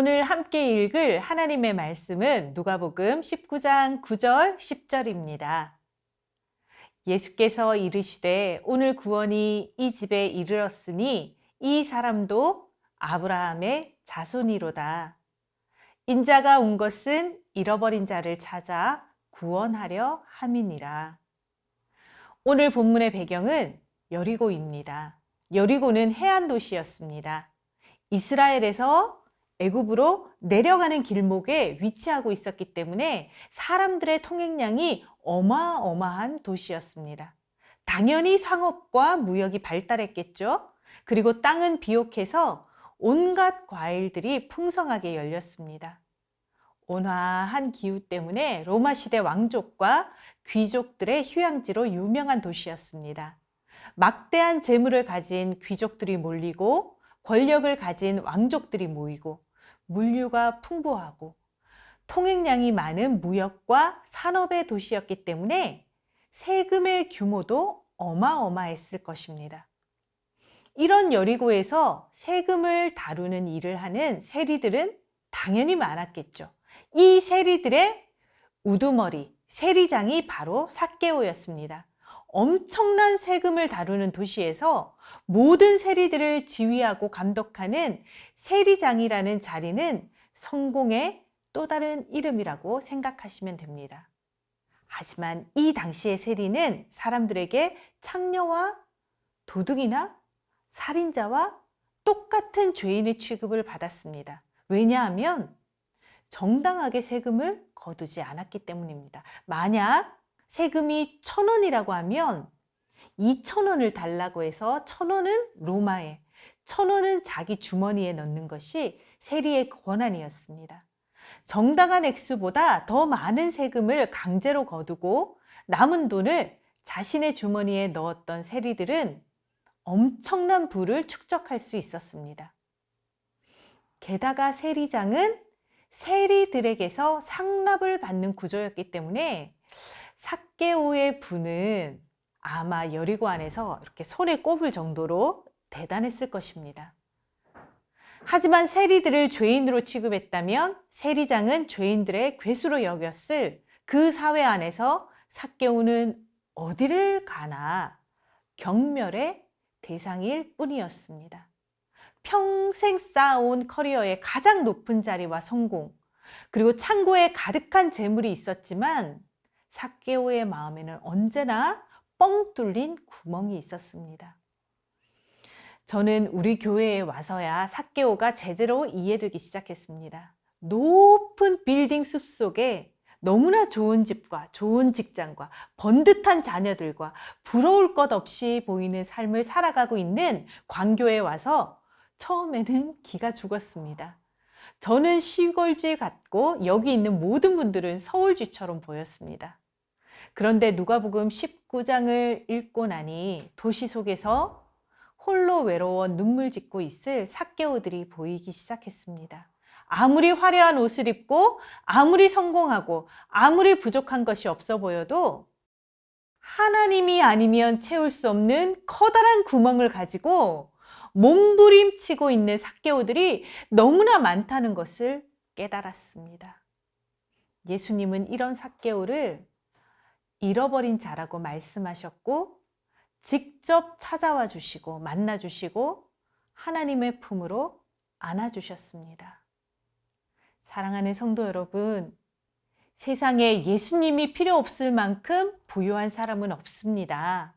오늘 함께 읽을 하나님의 말씀은 누가복음 19장 9절 10절입니다. 예수께서 이르시되 오늘 구원이 이 집에 이르렀으니 이 사람도 아브라함의 자손이로다. 인자가 온 것은 잃어버린 자를 찾아 구원하려 함이니라. 오늘 본문의 배경은 여리고입니다. 여리고는 해안 도시였습니다. 이스라엘에서 애굽으로 내려가는 길목에 위치하고 있었기 때문에 사람들의 통행량이 어마어마한 도시였습니다. 당연히 상업과 무역이 발달했겠죠. 그리고 땅은 비옥해서 온갖 과일들이 풍성하게 열렸습니다. 온화한 기후 때문에 로마 시대 왕족과 귀족들의 휴양지로 유명한 도시였습니다. 막대한 재물을 가진 귀족들이 몰리고 권력을 가진 왕족들이 모이고 물류가 풍부하고 통행량이 많은 무역과 산업의 도시였기 때문에 세금의 규모도 어마어마했을 것입니다. 이런 여리고에서 세금을 다루는 일을 하는 세리들은 당연히 많았겠죠. 이 세리들의 우두머리, 세리장이 바로 사개오였습니다. 엄청난 세금을 다루는 도시에서 모든 세리들을 지휘하고 감독하는 세리장이라는 자리는 성공의 또 다른 이름이라고 생각하시면 됩니다. 하지만 이 당시의 세리는 사람들에게 창녀와 도둑이나 살인자와 똑같은 죄인의 취급을 받았습니다. 왜냐하면 정당하게 세금을 거두지 않았기 때문입니다. 만약 세금이 천 원이라고 하면 2천 원을 달라고 해서 천 원은 로마에, 천 원은 자기 주머니에 넣는 것이 세리의 권한이었습니다. 정당한 액수보다 더 많은 세금을 강제로 거두고 남은 돈을 자신의 주머니에 넣었던 세리들은 엄청난 부를 축적할 수 있었습니다. 게다가 세리장은 세리들에게서 상납을 받는 구조였기 때문에 삭개오의 부는 아마 여리고 안에서 이렇게 손에 꼽을 정도로 대단했을 것입니다. 하지만 세리들을 죄인으로 취급했다면 세리장은 죄인들의 괴수로 여겼을 그 사회 안에서 삭개오는 어디를 가나 경멸의 대상일 뿐이었습니다. 평생 쌓아온 커리어의 가장 높은 자리와 성공, 그리고 창고에 가득한 재물이 있었지만 삭개오의 마음에는 언제나 뻥 뚫린 구멍이 있었습니다. 저는 우리 교회에 와서야 삭개오가 제대로 이해되기 시작했습니다. 높은 빌딩 숲 속에 너무나 좋은 집과 좋은 직장과 번듯한 자녀들과 부러울 것 없이 보이는 삶을 살아가고 있는 광교에 와서 처음에는 기가 죽었습니다. 저는 시골쥐 같고 여기 있는 모든 분들은 서울쥐처럼 보였습니다. 그런데 누가복음 19장을 읽고 나니 도시 속에서 홀로 외로워 눈물 짓고 있을 삭개오들이 보이기 시작했습니다. 아무리 화려한 옷을 입고 아무리 성공하고 아무리 부족한 것이 없어 보여도 하나님이 아니면 채울 수 없는 커다란 구멍을 가지고 몸부림치고 있는 삭개오들이 너무나 많다는 것을 깨달았습니다. 예수님은 이런 삭개오를 잃어버린 자라고 말씀하셨고 직접 찾아와 주시고 만나 주시고 하나님의 품으로 안아 주셨습니다. 사랑하는 성도 여러분, 세상에 예수님이 필요 없을 만큼 부유한 사람은 없습니다.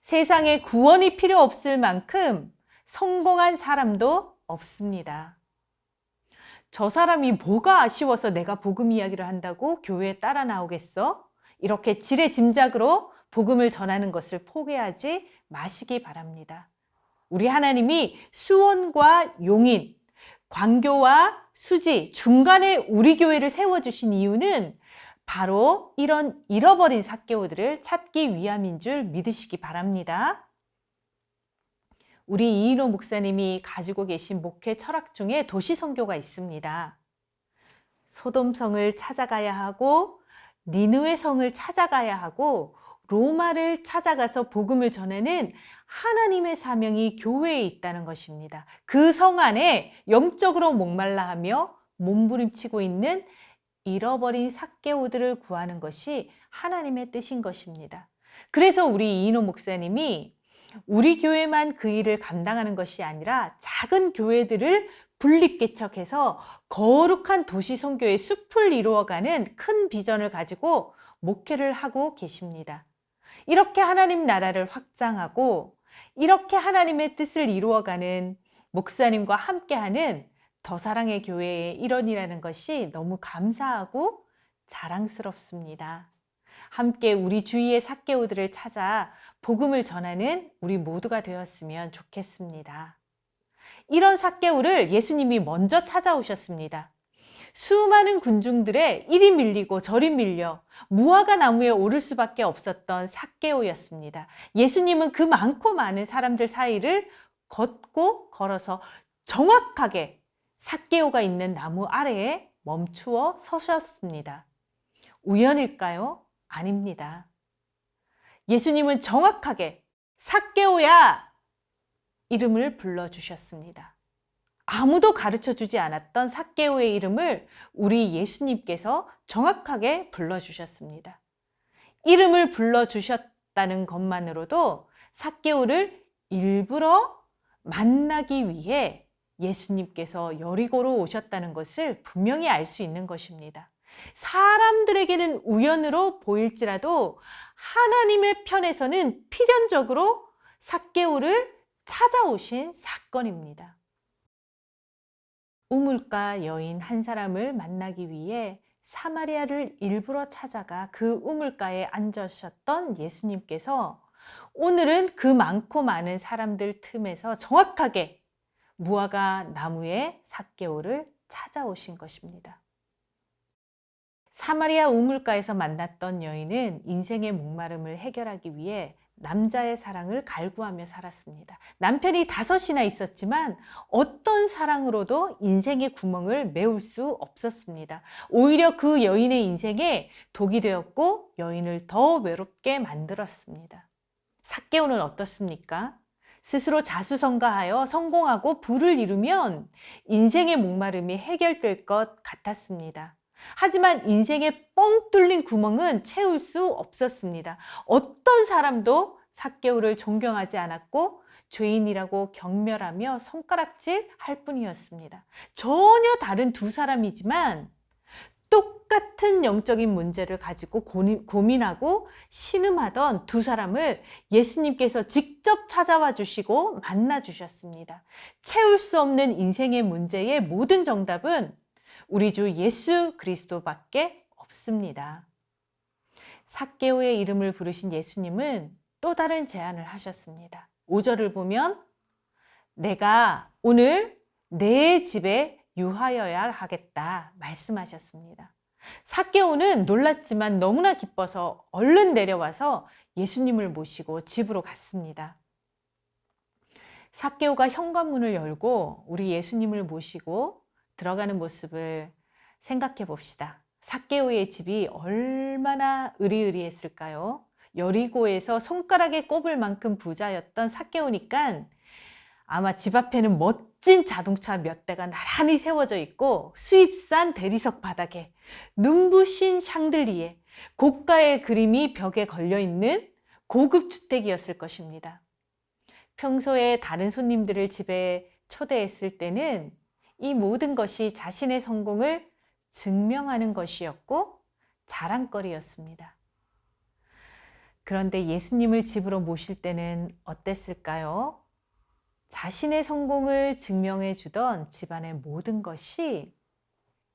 세상에 구원이 필요 없을 만큼 성공한 사람도 없습니다. 저 사람이 뭐가 아쉬워서 내가 복음 이야기를 한다고 교회에 따라 나오겠어? 이렇게 지레 짐작으로 복음을 전하는 것을 포기하지 마시기 바랍니다. 우리 하나님이 수원과 용인, 광교와 수지 중간에 우리 교회를 세워주신 이유는 바로 이런 잃어버린 사개오들을 찾기 위함인 줄 믿으시기 바랍니다. 우리 이인호 목사님이 가지고 계신 목회 철학 중에 도시 선교가 있습니다. 소돔성을 찾아가야 하고 니느웨 성을 찾아가야 하고 로마를 찾아가서 복음을 전하는 하나님의 사명이 교회에 있다는 것입니다. 그 성 안에 영적으로 목말라 하며 몸부림치고 있는 잃어버린 삭개오들을 구하는 것이 하나님의 뜻인 것입니다. 그래서 우리 이인호 목사님이 우리 교회만 그 일을 감당하는 것이 아니라 작은 교회들을 분립개척해서 거룩한 도시 선교의 숲을 이루어가는 큰 비전을 가지고 목회를 하고 계십니다. 이렇게 하나님 나라를 확장하고 이렇게 하나님의 뜻을 이루어가는 목사님과 함께하는 더 사랑의 교회의 일원이라는 것이 너무 감사하고 자랑스럽습니다. 함께 우리 주위의 삭개오들을 찾아 복음을 전하는 우리 모두가 되었으면 좋겠습니다. 이런 삭개오를 예수님이 먼저 찾아오셨습니다. 수많은 군중들의 이리 밀리고 저리 밀려 무화과 나무에 오를 수밖에 없었던 삭개오였습니다. 예수님은 그 많고 많은 사람들 사이를 걷고 걸어서 정확하게 삭개오가 있는 나무 아래에 멈추어 서셨습니다. 우연일까요? 아닙니다. 예수님은 정확하게 삭개오야 이름을 불러주셨습니다. 아무도 가르쳐 주지 않았던 삭개오의 이름을 우리 예수님께서 정확하게 불러주셨습니다. 이름을 불러주셨다는 것만으로도 삭개오를 일부러 만나기 위해 예수님께서 여리고로 오셨다는 것을 분명히 알 수 있는 것입니다. 사람들에게는 우연으로 보일지라도 하나님의 편에서는 필연적으로 삭개오를 찾아오신 사건입니다. 우물가 여인 한 사람을 만나기 위해 사마리아를 일부러 찾아가 그 우물가에 앉으셨던 예수님께서 오늘은 그 많고 많은 사람들 틈에서 정확하게 무화과 나무의 삭개오를 찾아오신 것입니다. 사마리아 우물가에서 만났던 여인은 인생의 목마름을 해결하기 위해 남자의 사랑을 갈구하며 살았습니다. 남편이 다섯이나 있었지만 어떤 사랑으로도 인생의 구멍을 메울 수 없었습니다. 오히려 그 여인의 인생에 독이 되었고 여인을 더 외롭게 만들었습니다. 삭개오는 어떻습니까? 스스로 자수성가하여 성공하고 부를 이루면 인생의 목마름이 해결될 것 같았습니다. 하지만 인생의 뻥 뚫린 구멍은 채울 수 없었습니다. 어떤 사람도 삭개오를 존경하지 않았고 죄인이라고 경멸하며 손가락질 할 뿐이었습니다. 전혀 다른 두 사람이지만 똑같은 영적인 문제를 가지고 고민하고 신음하던 두 사람을 예수님께서 직접 찾아와 주시고 만나 주셨습니다. 채울 수 없는 인생의 문제의 모든 정답은 우리 주 예수 그리스도밖에 없습니다. 삭개오의 이름을 부르신 예수님은 또 다른 제안을 하셨습니다. 5절을 보면 내가 오늘 내 집에 유하여야 하겠다 말씀하셨습니다. 삭개오는 놀랐지만 너무나 기뻐서 얼른 내려와서 예수님을 모시고 집으로 갔습니다. 삭개오가 현관문을 열고 우리 예수님을 모시고 들어가는 모습을 생각해 봅시다. 삭개오의 집이 얼마나 의리의리했을까요? 여리고에서 손가락에 꼽을 만큼 부자였던 삭개오니까 아마 집 앞에는 멋진 자동차 몇 대가 나란히 세워져 있고 수입산 대리석 바닥에 눈부신 샹들리에 고가의 그림이 벽에 걸려 있는 고급 주택이었을 것입니다. 평소에 다른 손님들을 집에 초대했을 때는 이 모든 것이 자신의 성공을 증명하는 것이었고 자랑거리였습니다. 그런데 예수님을 집으로 모실 때는 어땠을까요? 자신의 성공을 증명해 주던 집안의 모든 것이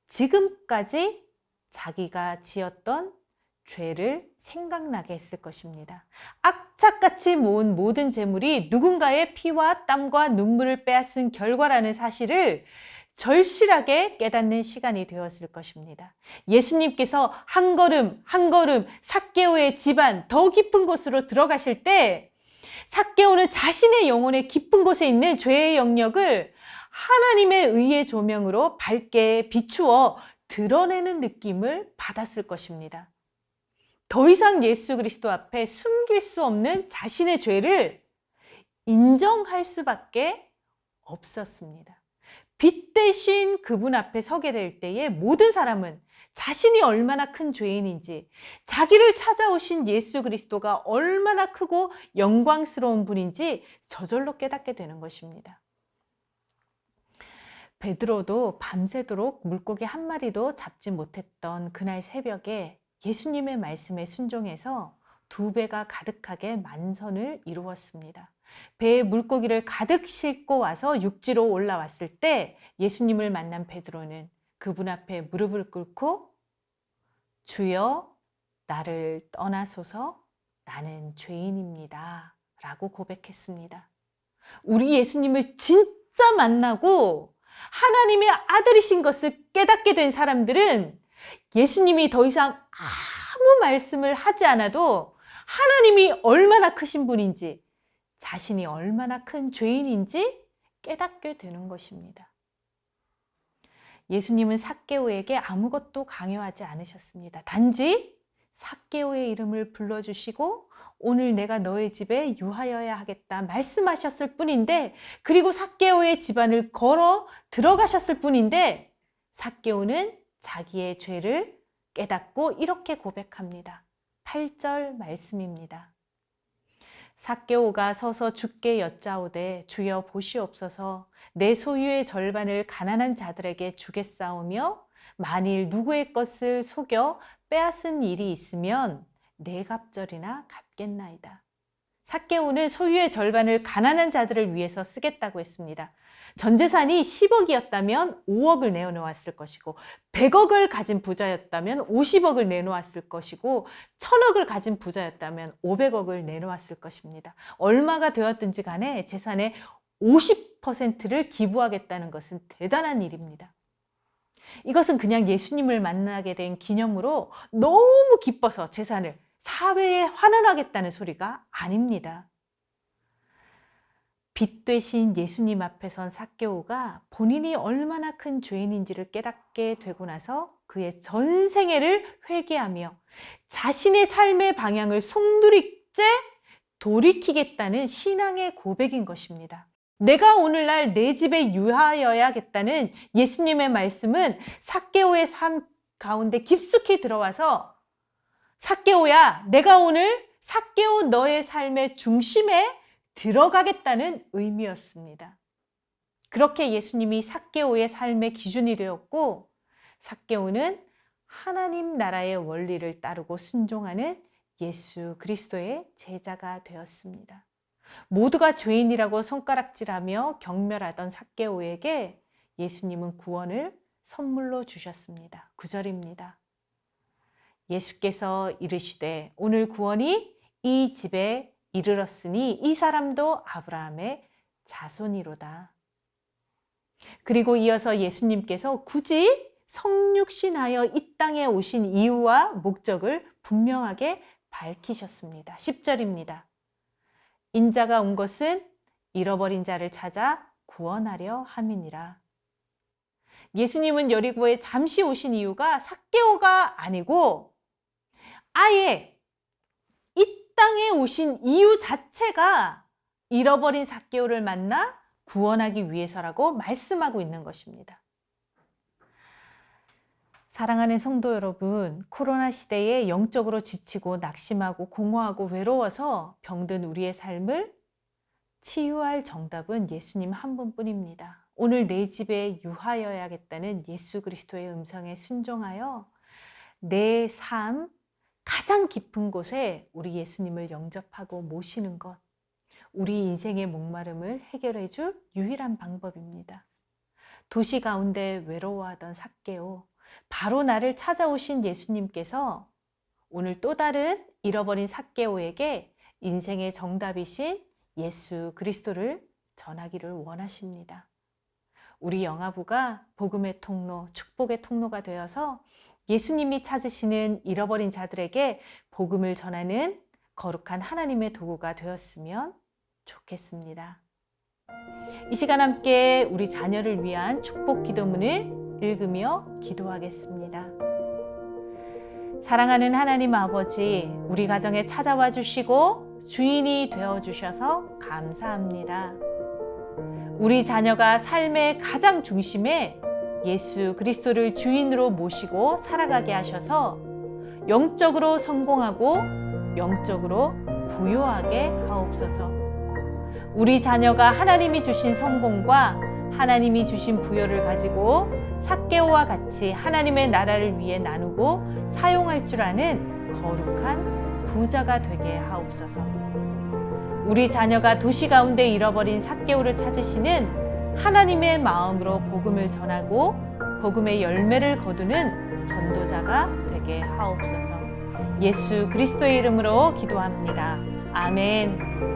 지금까지 자기가 지었던 죄를 생각나게 했을 것입니다. 악착같이 모은 모든 재물이 누군가의 피와 땀과 눈물을 빼앗은 결과라는 사실을 절실하게 깨닫는 시간이 되었을 것입니다. 예수님께서 한 걸음 한 걸음 삭개오의 집안 더 깊은 곳으로 들어가실 때 삭개오는 자신의 영혼의 깊은 곳에 있는 죄의 영역을 하나님의 의의 조명으로 밝게 비추어 드러내는 느낌을 받았을 것입니다. 더 이상 예수 그리스도 앞에 숨길 수 없는 자신의 죄를 인정할 수밖에 없었습니다. 빛 대신 그분 앞에 서게 될 때에 모든 사람은 자신이 얼마나 큰 죄인인지, 자기를 찾아오신 예수 그리스도가 얼마나 크고 영광스러운 분인지 저절로 깨닫게 되는 것입니다. 베드로도 밤새도록 물고기 한 마리도 잡지 못했던 그날 새벽에 예수님의 말씀에 순종해서 두 배가 가득하게 만선을 이루었습니다. 배에 물고기를 가득 싣고 와서 육지로 올라왔을 때 예수님을 만난 베드로는 그분 앞에 무릎을 꿇고 주여 나를 떠나소서 나는 죄인입니다. 라고 고백했습니다. 우리 예수님을 진짜 만나고 하나님의 아들이신 것을 깨닫게 된 사람들은 예수님이 더 이상 아무 말씀을 하지 않아도 하나님이 얼마나 크신 분인지 자신이 얼마나 큰 죄인인지 깨닫게 되는 것입니다. 예수님은 사케오에게 아무것도 강요하지 않으셨습니다. 단지 사케오의 이름을 불러주시고 오늘 내가 너의 집에 유하여야 하겠다 말씀하셨을 뿐인데 그리고 사케오의 집안을 걸어 들어가셨을 뿐인데 사케오는 자기의 죄를 깨닫고 이렇게 고백합니다. 8절 말씀입니다. 사케오가 서서 주께 여짜오되 주여 보시옵소서 내 소유의 절반을 가난한 자들에게 주겠사오며 만일 누구의 것을 속여 빼앗은 일이 있으면 네 갑절이나 갚겠나이다. 사케오는 소유의 절반을 가난한 자들을 위해서 쓰겠다고 했습니다. 전 재산이 10억이었다면 5억을 내어놓았을 것이고 100억을 가진 부자였다면 50억을 내놓았을 것이고 1000억을 가진 부자였다면 500억을 내놓았을 것입니다. 얼마가 되었든지 간에 재산의 50%를 기부하겠다는 것은 대단한 일입니다. 이것은 그냥 예수님을 만나게 된 기념으로 너무 기뻐서 재산을 사회에 환원하겠다는 소리가 아닙니다. 빛 되신 예수님 앞에 선 사케오가 본인이 얼마나 큰 죄인인지를 깨닫게 되고 나서 그의 전생애를 회개하며 자신의 삶의 방향을 송두리째 돌이키겠다는 신앙의 고백인 것입니다. 내가 오늘날 내 집에 유하여야겠다는 예수님의 말씀은 사케오의 삶 가운데 깊숙이 들어와서 사케오야, 내가 오늘 사케오 너의 삶의 중심에 들어가겠다는 의미였습니다. 그렇게 예수님이 사케오의 삶의 기준이 되었고 사케오는 하나님 나라의 원리를 따르고 순종하는 예수 그리스도의 제자가 되었습니다. 모두가 죄인이라고 손가락질하며 경멸하던 사케오에게 예수님은 구원을 선물로 주셨습니다. 9절입니다. 예수께서 이르시되 오늘 구원이 이 집에 이르렀으니 이 사람도 아브라함의 자손이로다. 그리고 이어서 예수님께서 굳이 성육신하여 이 땅에 오신 이유와 목적을 분명하게 밝히셨습니다. 10절입니다. 인자가 온 것은 잃어버린 자를 찾아 구원하려 함이니라. 예수님은 여리고에 잠시 오신 이유가 삭개오가 아니고 아예 이 땅에 오신 이유 자체가 잃어버린 삭개오를 만나 구원하기 위해서라고 말씀하고 있는 것입니다. 사랑하는 성도 여러분, 코로나 시대에 영적으로 지치고 낙심하고 공허하고 외로워서 병든 우리의 삶을 치유할 정답은 예수님 한 분뿐입니다. 오늘 내 집에 유하여야겠다는 예수 그리스도의 음성에 순종하여 내 삶, 가장 깊은 곳에 우리 예수님을 영접하고 모시는 것, 우리 인생의 목마름을 해결해 줄 유일한 방법입니다. 도시 가운데 외로워하던 삭개오, 바로 나를 찾아오신 예수님께서 오늘 또 다른 잃어버린 삭개오에게 인생의 정답이신 예수 그리스도를 전하기를 원하십니다. 우리 영화부가 복음의 통로, 축복의 통로가 되어서 예수님이 찾으시는 잃어버린 자들에게 복음을 전하는 거룩한 하나님의 도구가 되었으면 좋겠습니다. 이 시간 함께 우리 자녀를 위한 축복 기도문을 읽으며 기도하겠습니다. 사랑하는 하나님 아버지, 우리 가정에 찾아와 주시고 주인이 되어 주셔서 감사합니다. 우리 자녀가 삶의 가장 중심에 예수 그리스도를 주인으로 모시고 살아가게 하셔서 영적으로 성공하고 영적으로 부요하게 하옵소서. 우리 자녀가 하나님이 주신 성공과 하나님이 주신 부여를 가지고 삭개오와 같이 하나님의 나라를 위해 나누고 사용할 줄 아는 거룩한 부자가 되게 하옵소서. 우리 자녀가 도시 가운데 잃어버린 삭개오를 찾으시는 하나님의 마음으로 복음을 전하고 복음의 열매를 거두는 전도자가 되게 하옵소서. 예수 그리스도의 이름으로 기도합니다. 아멘.